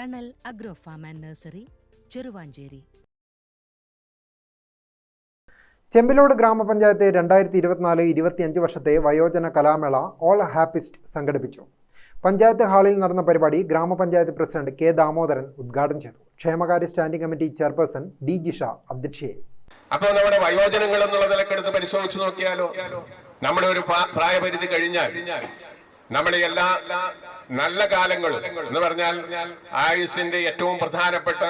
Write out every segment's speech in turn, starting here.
Thanal agro farm and nursery Cheruvanchery. Chembilode ഗ്രാമപഞ്ചായത്ത് രണ്ടായിരത്തി ഇരുപത്തിനാല് ഇരുപത്തിയഞ്ച് വർഷത്തെ വയോജന കലാമേള ഓൾ ഹാപ്പിസ്റ്റ് സംഘടിപ്പിച്ചു. പഞ്ചായത്ത് ഹാളിൽ നടന്ന പരിപാടി ഗ്രാമപഞ്ചായത്ത് പ്രസിഡന്റ് കെ ദാമോദരൻ ഉദ്ഘാടനം ചെയ്തു. ക്ഷേമകാര്യ standing committee chairperson D Jisha അധ്യക്ഷയായി. അപ്പോൾ നമ്മുടെ വയോജനങ്ങൾ എന്നുള്ള നിലക്കെടുത്ത് പരിശോധിച്ച് നോക്കിയാലോ? നമ്മുടെ ഒരു പ്രായപരിധി കഴിഞ്ഞാൽ നമ്മുടെ എല്ലാ നല്ല കാലങ്ങൾ എന്ന് പറഞ്ഞാൽ ആയുസിന്റെ ഏറ്റവും പ്രധാനപ്പെട്ട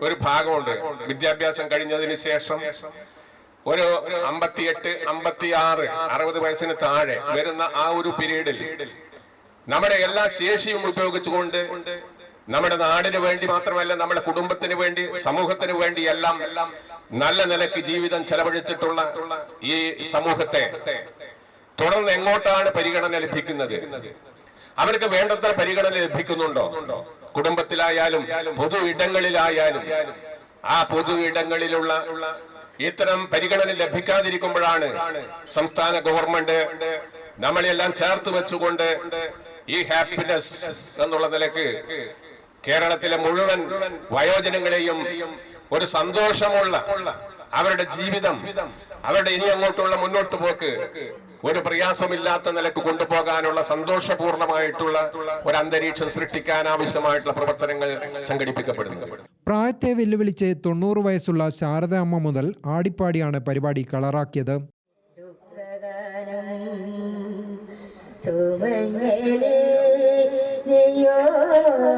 ഒരു ഭാഗമുണ്ട്. വിദ്യാഭ്യാസം കഴിഞ്ഞതിന് ശേഷം ഒരു അമ്പത്തിയെട്ട് അമ്പത്തി ആറ് അറുപത് വയസ്സിന് താഴെ വരുന്ന ആ ഒരു പീരീഡിൽ നമ്മുടെ എല്ലാ ശേഷിയും ഉപയോഗിച്ചുകൊണ്ട് നമ്മുടെ നാടിന് വേണ്ടി മാത്രമല്ല നമ്മുടെ കുടുംബത്തിന് വേണ്ടി സമൂഹത്തിന് വേണ്ടി എല്ലാം നല്ല നിലയ്ക്ക് ജീവിതം ചെലവഴിച്ചിട്ടുള്ള ഈ സമൂഹത്തെ തുടർന്ന് എങ്ങോട്ടാണ് പരിഗണന ലഭിക്കുന്നത്? അവർക്ക് വേണ്ടത്ര പരിഗണന ലഭിക്കുന്നുണ്ടോ? കുടുംബത്തിലായാലും പൊതു ഇടങ്ങളിലായാലും ആ പൊതു ഇടങ്ങളിലുള്ള ഇത്തരം പരിഗണന ലഭിക്കാതിരിക്കുമ്പോഴാണ് സംസ്ഥാന ഗവൺമെന്റ് നമ്മളെല്ലാം ചേർത്ത് വെച്ചുകൊണ്ട് ഈ ഹാപ്പിനെസ് എന്നുള്ള നിലയ്ക്ക് കേരളത്തിലെ മുഴുവൻ വയോജനങ്ങളെയും ഒരു സന്തോഷമുള്ള അവരുടെ ജീവിതം അവരുടെ ഇനി അങ്ങോട്ടുള്ള മുന്നോട്ട് പോക്ക് ഒരു പ്രയാസമില്ലാത്ത നിലയ്ക്ക് കൊണ്ടുപോകാനുള്ള സന്തോഷപൂർണമായിട്ടുള്ള ഒരു അന്തരീക്ഷം സൃഷ്ടിക്കാൻ ആവശ്യമായിട്ടുള്ള പ്രവർത്തനങ്ങൾ സംഘടിപ്പിക്കപ്പെടുന്നു. പ്രായത്തെ വെല്ലുവിളിച്ച് തൊണ്ണൂറ് വയസ്സുള്ള ശാരദ അമ്മ മുതൽ ആടിപ്പാടിയാണ് പരിപാടി കളറാക്കിയത്. സുമംഗലേ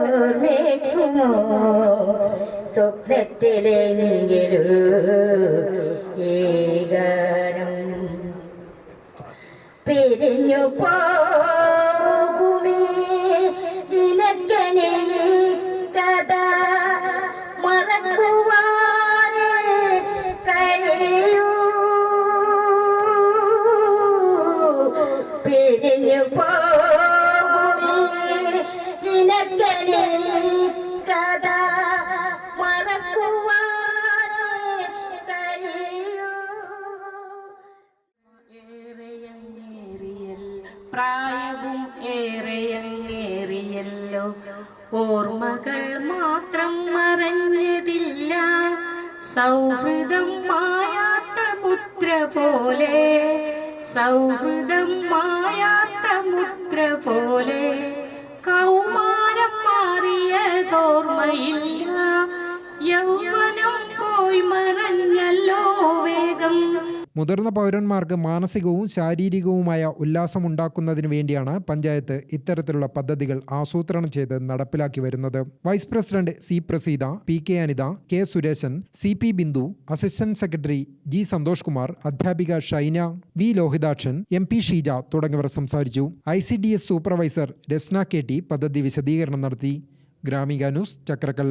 നീയോർമ്മേക്കുമോ സ്വപ്നത്തിലെങ്കിലൂ ഈ ഗാനം പിരിഞ്ഞു പോകുമേ പ്രായവും ഏറെയങ്ങേറിയല്ലോ. ഓർമ്മകൾ മാത്രം മറഞ്ഞതില്ല സൗഹൃദം മായാത്ത മുദ്ര പോലെ സൗഹൃദം മായാത്ത മുദ്ര പോലെ കൗമാരം മുതിർന്ന പൗരന്മാർക്ക് മാനസികവും ശാരീരികവുമായ ഉല്ലാസം ഉല്ലാസമുണ്ടാക്കുന്നതിന് വേണ്ടിയാണ് പഞ്ചായത്ത് ഇത്തരത്തിലുള്ള പദ്ധതികൾ ആസൂത്രണം ചെയ്ത് നടപ്പിലാക്കി വരുന്നത്. Vice president C Praseetha P K Anitha K Suresan C P Bindu assistant secretary G Santhosh Kumar അധ്യാപിക Shaina V Lohithakshan M P Sheeja തുടങ്ങിയവർ സംസാരിച്ചു. I C D S supervisor Rasna K T പദ്ധതി വിശദീകരണം നടത്തി. Gramika news Chakkarakkal.